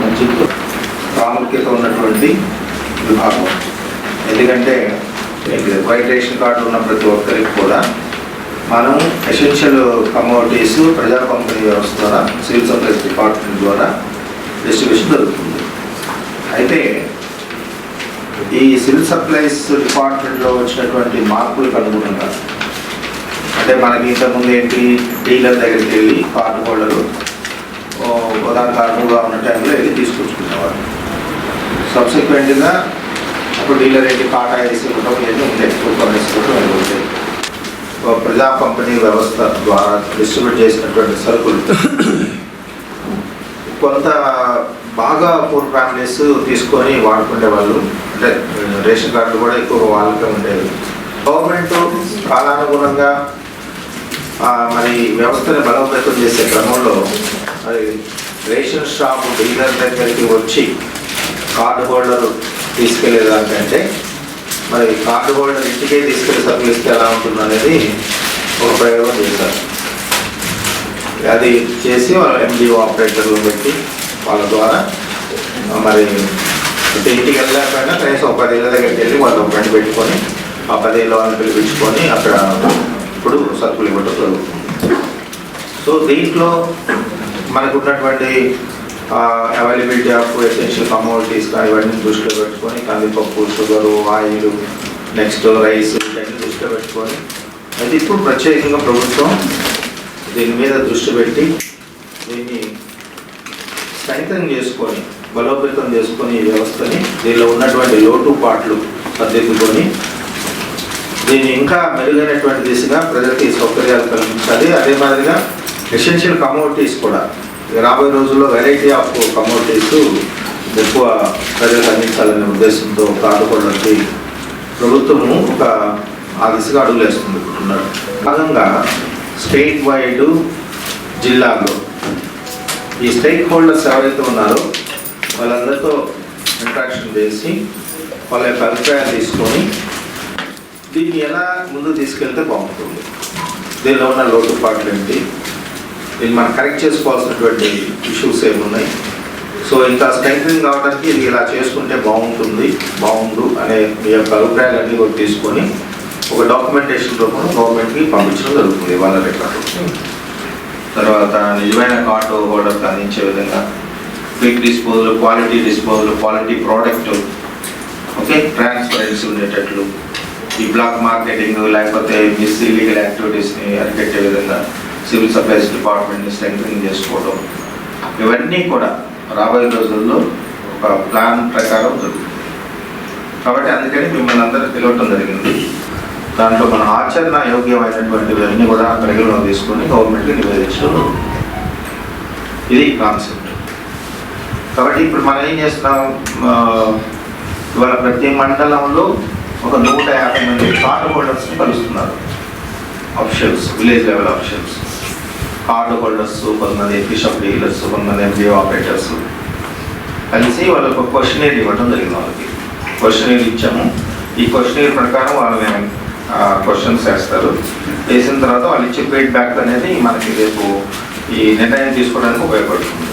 మంచి ప్రాముఖ్యత ఉన్నటువంటి విభాగం. ఎందుకంటే వైట్ రేషన్ కార్డు ఉన్న ప్రతి ఒక్కరికి కూడా మనం ఎసెన్షియల్ కమోడిటీస్ ప్రజా పంపిణీ వ్యవస్థ ద్వారా సివిల్ సప్లైస్ డిపార్ట్మెంట్ ద్వారా డిస్ట్రిబ్యూషన్ జరుగుతుంది. అయితే ఈ సివిల్ సప్లైస్ డిపార్ట్మెంట్లో వచ్చినటువంటి మార్పులకు అనుగుణంగా అంటే మనకి ఇంతకుముందు ఏంటి డీలర్ దగ్గరికి వెళ్ళి కార్డు హోల్డరు ఉదాహరణ కార్డుగా ఉన్న టైంలో వెళ్ళి తీసుకొచ్చుకునేవారు. సబ్సిక్వెంట్గా అప్పుడు డీలర్ ఏంటి కాటా వేసి ఇవ్వడం లేదు ఉండేది కూపన్ వేసి ఉండేది ప్రజా పంపిణీ వ్యవస్థ ద్వారా డిస్ట్రిబ్యూట్ చేసినటువంటి సరుకులు. కొంత బాగా పూర్ ఫ్యామిలీస్ తీసుకొని వాడుకునే వాళ్ళు అంటే రేషన్ కార్డులు కూడా ఎక్కువ వాళ్ళకే ఉండేవి. గవర్నమెంట్ కాలానుగుణంగా మరి వ్యవస్థను బలోపేతం చేసే క్రమంలో మరి రేషన్ షాప్ డీలర్ దగ్గరికి వచ్చి కార్డు హోల్డర్ తీసుకెళ్ళేదానికంటే మరి కార్డు హోల్డర్ ఇంటికే తీసుకెళ్ళి సరుకులు ఇస్తే ఎలా ఉంటుంది అనేది ఒక ప్రయోగం చేశారు. అది చేసి వాళ్ళ ఎండిఓ ఆపరేటర్లు పెట్టి వాళ్ళ ద్వారా మరి అంటే ఇంటికి వెళ్ళకపోయినా కనీసం ఒక పదేళ్ళ దగ్గరికి వెళ్ళి వాళ్ళు ఒక ఫ్రెండ్ పెట్టుకొని ఆ పదేళ్ళ వాళ్ళని పిలిపించుకొని అక్కడ ఇప్పుడు సరుకులు ఇవ్వటం జరుగుతుంది సో దీంట్లో మనకు ఉన్నటువంటి అవైలబిలిటీ ఆఫ్ ఎసెన్షియల్ కమోడిటీస్ ఇవన్నీ దృష్టిలో పెట్టుకొని కందిపప్పు షుగరు ఆయిల్ నెక్స్ట్ రైస్ ఇవన్నీ దృష్టిలో పెట్టుకొని అయితే ఇప్పుడు ప్రత్యేకంగా ప్రభుత్వం దీని మీద దృష్టి పెట్టి దీన్ని స్ట్రెంగ్తన్ చేసుకొని బలోపేతం చేసుకొని ఈ వ్యవస్థని దీనిలో ఉన్నటువంటి లోటుపాట్లు సర్దిద్దుకొని దీన్ని ఇంకా మెరుగైనటువంటి దిశగా ప్రజలకి సౌకర్యాలు కల్పించాలి. అదే మాదిరిగా ఎసెన్షియల్ కమోడిటీస్ కూడా. ఇక రాబోయే రోజుల్లో వెరైటీ ఆఫ్ కమోడిటీస్ ఎక్కువ ప్రజలకు అందించాలనే ఉద్దేశంతో కాదుకోవడానికి ప్రభుత్వము ఒక ఆ దిశగా అడుగులేస్తుంది అనుకుంటున్నారు భాగంగా స్టేట్ వైడ్ జిల్లాల్లో ఈ స్టేక్ హోల్డర్స్ ఎవరైతే ఉన్నారో వాళ్ళందరితో ఇంట్రాక్షన్ చేసి వాళ్ళ యొక్క అభిప్రాయాలు తీసుకొని దీన్ని ఎలా ముందు తీసుకెళ్తే బాగుంటుంది? దీనిలో ఉన్న లోటుపాట్లు ఏంటి? దీన్ని మనం కరెక్ట్ చేసుకోవాల్సినటువంటి ఇష్యూస్ ఏమున్నాయి? సో ఇంకా స్ట్రెంగ్ కావడానికి ఇది ఇలా చేసుకుంటే బాగుంటుంది బాగుండు అనే మీ యొక్క అభిప్రాయాలన్నీ కూడా తీసుకొని ఒక డాక్యుమెంటేషన్ రూపంలో గవర్నమెంట్కి పంపించడం జరుగుతుంది వాళ్ళ రికార్డు తర్వాత నిజమైన కార్డు హోల్డర్కి అందించే విధంగా quick disposal quality disposal quality product okay transparency ఉండేటట్లు. ఈ బ్లాక్ మార్కెటింగ్ లేకపోతే మిస్ ఇల్లీగల్ యాక్టివిటీస్ని అరికట్టే విధంగా సివిల్ సప్లైస్ డిపార్ట్మెంట్ని స్ట్రెంగ్ చేసుకోవడం ఇవన్నీ కూడా రాబోయే రోజుల్లో ఒక ప్లాన్ ప్రకారం జరుగుతుంది. కాబట్టి అందుకని మిమ్మల్ని అందరూ పిలవటం జరిగింది. దాంట్లో మన ఆచరణ యోగ్యమైనటువంటివన్నీ కూడా పరిగణలో తీసుకొని గవర్నమెంట్కి నివేదించడం ఇది కాన్సెప్ట్. కాబట్టి ఇప్పుడు మనం ఏం చేస్తున్నాం? ఇవాళ ప్రతి మండలంలో ఒక నూట యాభై మంది కార్డు హోల్డర్స్ని కలుస్తున్నారు. Options village level options card holders కొంతమంది బిషప్ డీలర్స్ కొంతమంది ఎంబీఓ ఆపరేటర్స్ కలిసి వాళ్ళకి ఒక క్వశ్చనీర్ ఇవ్వడం జరిగింది వాళ్ళకి. క్వశ్చనీర్ ఇచ్చాము. ఈ క్వశ్చనీర్ ప్రకారం వాళ్ళని క్వశ్చన్స్ వేస్తారు వేసిన తర్వాత వాళ్ళు ఇచ్చే ఫీడ్బ్యాక్ అనేది మనకి రేపు ఈ నిర్ణయం తీసుకోవడానికి ఉపయోగపడుతుంది.